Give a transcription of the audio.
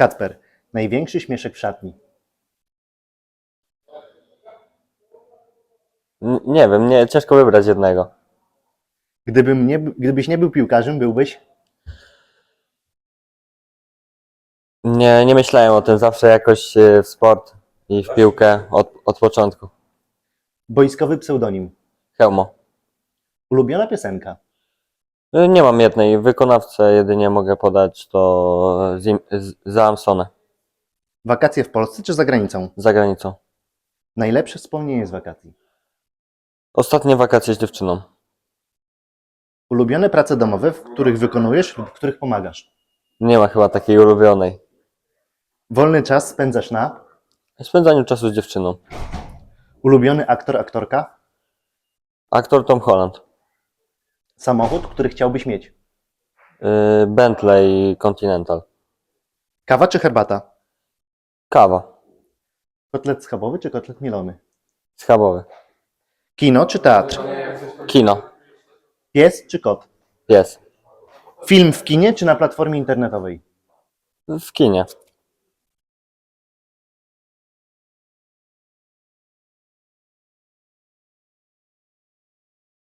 Kacper, największy śmieszek w szatni. N- nie wiem, nie, ciężko wybrać jednego. Gdybym nie, gdybyś nie był piłkarzem, byłbyś Nie, nie myślałem o tym, zawsze jakoś e, w sport i w piłkę od, od początku. boiskowy pseudonim. Helmo. Ulubiona piosenka. E, Nie mam jednej, wykonawcę jedynie mogę podać to Zim- z- Zamsone, Wakacje w Polsce czy za granicą? za granicą. Najlepsze wspomnienie z wakacji. Ostatnie wakacje z dziewczyną. Ulubione prace domowe, w których wykonujesz lub w których pomagasz. Nie ma chyba takiej ulubionej. Wolny czas spędzasz na Spędzaniu czasu z dziewczyną. ulubiony aktor, aktorka, Aktor Tom Holland. Samochód, który chciałbyś mieć. E, Bentley Continental. Kawa czy herbata? Kawa. Kotlet schabowy czy kotlet mielony? Schabowy. Kino czy teatr? Kino. Pies czy kot? Pies. Film w kinie czy na platformie internetowej? W kinie.